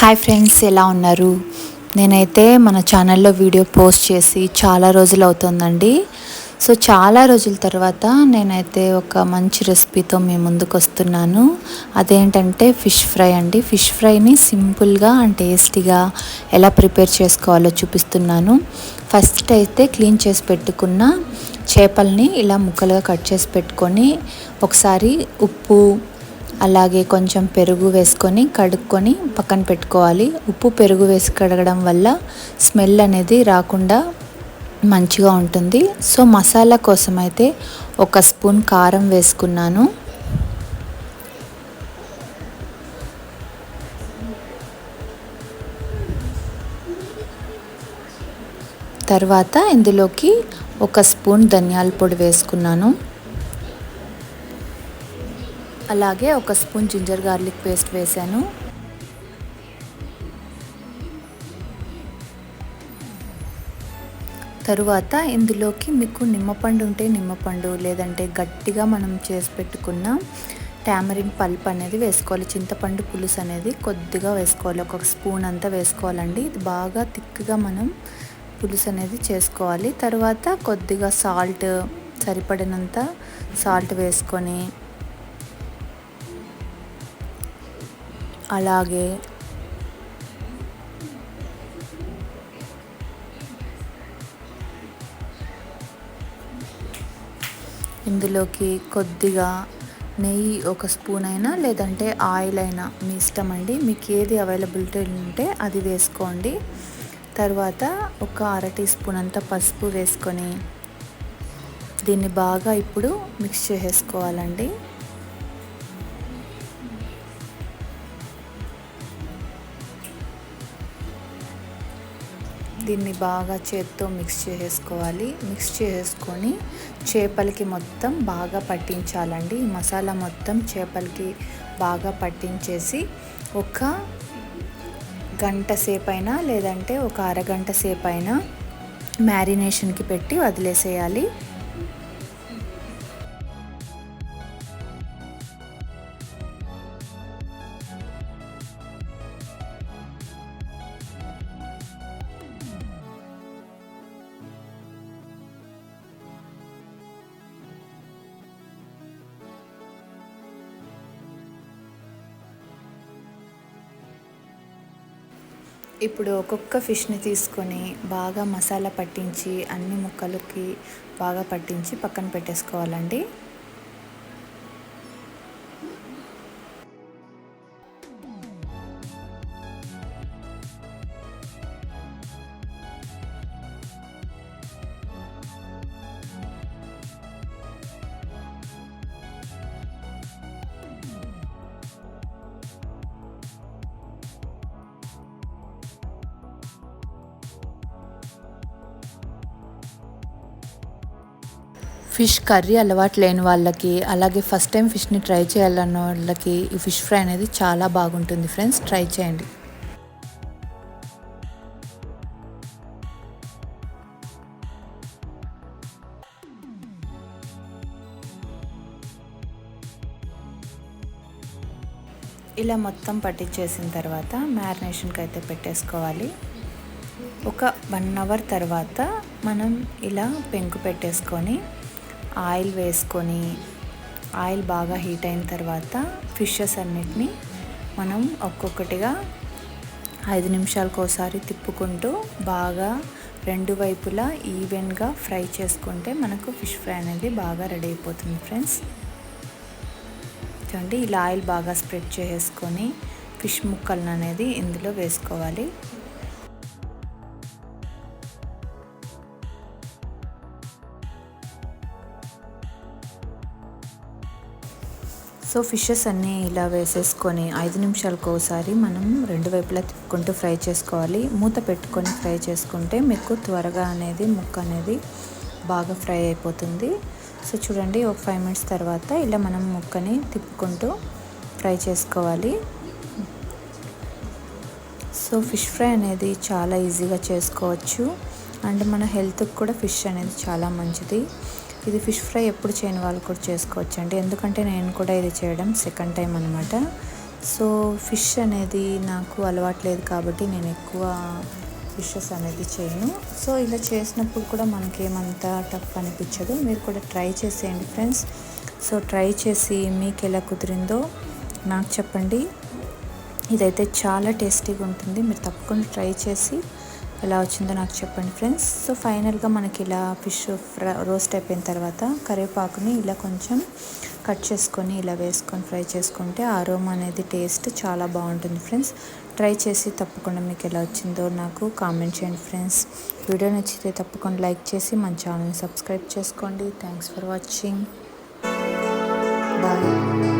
Hi friends ఎలా ఉన్నారు? నేనైతే మన ఛానల్లో వీడియో పోస్ట్ చేసి చాలా రోజులు అవుతుందండి. సో చాలా రోజుల తర్వాత నేనైతే ఒక మంచి రెసిపీతో మీ ముందుకు వస్తున్నాను. అదేంటంటే ఫిష్ ఫ్రై అండి. ఫిష్ ఫ్రైని సింపుల్గా అండ్ టేస్టీగా ఎలా ప్రిపేర్ చేసుకోవాలో చూపిస్తున్నాను. ఫస్ట్ అయితే క్లీన్ చేసి పెట్టుకున్న చేపల్ని ఇలా ముక్కలుగా కట్ చేసి పెట్టుకొని ఒకసారి ఉప్పు అలాగే కొంచెం పెరుగు వేసుకొని కడుక్కొని పక్కన పెట్టుకోవాలి. ఉప్పు పెరుగు వేసి కడగడం వల్ల స్మెల్ అనేది రాకుండా మంచిగా ఉంటుంది. సో మసాలా కోసం అయితే ఒక స్పూన్ కారం వేసుకున్నాను. తర్వాత ఇందులోకి ఒక స్పూన్ ధనియాల పొడి వేసుకున్నాను. అలాగే ఒక స్పూన్ జింజర్ గార్లిక్ పేస్ట్ వేసాను. తరువాత ఇందులోకి మీకు నిమ్మపండు ఉంటే నిమ్మపండు లేదంటే గట్టిగా మనం చేసి పెట్టుకున్న టామరిన్ పల్ప్ అనేది వేసుకోవాలి. చింతపండు పులుసు అనేది కొద్దిగా వేసుకోవాలి. ఒక స్పూన్ అంతా వేసుకోవాలండి. ఇది బాగా థిక్గా మనం పులుసు అనేది చేసుకోవాలి. తర్వాత కొద్దిగా సాల్ట్ సరిపడినంత సాల్ట్ వేసుకొని అలాగే. ఇందులోకి కొద్దిగా నెయ్యి ఒక స్పూన్ అయినా లేదంటే ఆయిల్ అయినా మీ ఇష్టం అండి. మీకు ఏది అవైలబిలిటీ ఉంటే అది వేసుకోండి. తర్వాత ఒక అర టీ స్పూన్ అంత పసుపు వేసుకొని దీన్ని బాగా ఇప్పుడు మిక్స్ చేసేసుకోవాలండి. దీన్ని బాగా చేత్తో మిక్స్ చేసుకోవాలి మిక్స్ చేసుకొని చేపలకి మొత్తం బాగా పట్టించాలండి. మసాలా మొత్తం చేపలకి బాగా పట్టించేసి ఒక గంట సేపైనా లేదంటే ఒక అరగంట సేపైనా అయినా మ్యారినేషన్కి పెట్టి వదిలేసేయాలి. ఇప్పుడు ఒక్కొక్క ఫిష్ని తీసుకొని బాగా మసాలా పట్టించి అన్ని ముక్కలకి బాగా పట్టించి పక్కన పెట్టేసుకోవాలండి. ఫిష్ కర్రీ అలవాటు లేని వాళ్ళకి అలాగే ఫస్ట్ టైం ఫిష్ని ట్రై చేయాలన్న వాళ్ళకి ఈ ఫిష్ ఫ్రై అనేది చాలా బాగుంటుంది ఫ్రెండ్స్. ట్రై చేయండి. ఇలా మొత్తం పట్టించేసిన తర్వాత మ్యారినేషన్కి అయితే పెట్టేసుకోవాలి. ఒక వన్ అవర్ తర్వాత మనం ఇలా పెంకు పెట్టేసుకొని ఆయిల్ వేసుకొని ఆయిల్ బాగా హీట్ అయిన తర్వాత ఫిషెస్ అన్నిటినీ మనం ఒక్కొక్కటిగా ఐదు నిమిషాలకోసారి తిప్పుకుంటూ బాగా రెండు వైపులా ఈవెన్గా ఫ్రై చేసుకుంటే మనకు ఫిష్ ఫ్రై అనేది బాగా రెడీ అయిపోతుంది ఫ్రెండ్స్. చూడండి ఇలా ఆయిల్ బాగా స్ప్రెడ్ చేసుకొని ఫిష్ ముక్కలను అనేది ఇందులో వేసుకోవాలి. సో ఫిషెస్ అన్నీ ఇలా వేసేసుకొని ఐదు నిమిషాలకు ఒకసారి మనం రెండు వైపులా తిప్పుకుంటూ ఫ్రై చేసుకోవాలి. మూత పెట్టుకొని ఫ్రై చేసుకుంటే మీకు త్వరగా అనేది ముక్క అనేది బాగా ఫ్రై అయిపోతుంది. సో చూడండి ఒక ఫైవ్ మినిట్స్ తర్వాత ఇలా మనం ముక్కని తిప్పుకుంటూ ఫ్రై చేసుకోవాలి. సో ఫిష్ ఫ్రై అనేది చాలా ఈజీగా చేసుకోవచ్చు. అండ్ మన హెల్త్కి కూడా ఫిష్ అనేది చాలా మంచిది. ఇది ఫిష్ ఫ్రై ఎప్పుడు చేయని వాళ్ళు కూడా చేసుకోవచ్చండి. ఎందుకంటే నేను కూడా ఇది చేయడం సెకండ్ టైం అనమాట సో ఫిష్ అనేది నాకు అలవాట్లేదు కాబట్టి నేను ఎక్కువ ఫిషెస్ అనేది చేయను. సో ఇలా చేసినప్పుడు కూడా మనకేమంత టఫ్ అనిపించదు. మీరు కూడా ట్రై చేసేయండి ఫ్రెండ్స్. సో ట్రై చేసి మీకు ఎలా కుదిరిందో నాకు చెప్పండి. ఇదైతే చాలా టేస్టీగా ఉంటుంది. మీరు తప్పకుండా ట్రై చేసి ఎలా వచ్చిందో నాకు చెప్పండి ఫ్రెండ్స్. సో ఫైనల్గా మనకి ఇలా ఫిష్ రోస్ట్ అయిపోయిన తర్వాత కరివేపాకుని ఇలా కొంచెం కట్ చేసుకొని ఇలా వేసుకొని ఫ్రై చేసుకుంటే ఆరోమా అనేది టేస్ట్ చాలా బాగుంటుంది ఫ్రెండ్స్. ట్రై చేసి తప్పకుండా మీకు ఎలా వచ్చిందో నాకు కామెంట్ చేయండి ఫ్రెండ్స్. వీడియో నచ్చితే తప్పకుండా లైక్ చేసి మన ఛానల్ని సబ్స్క్రైబ్ చేసుకోండి. Thanks for watching. బాయ్.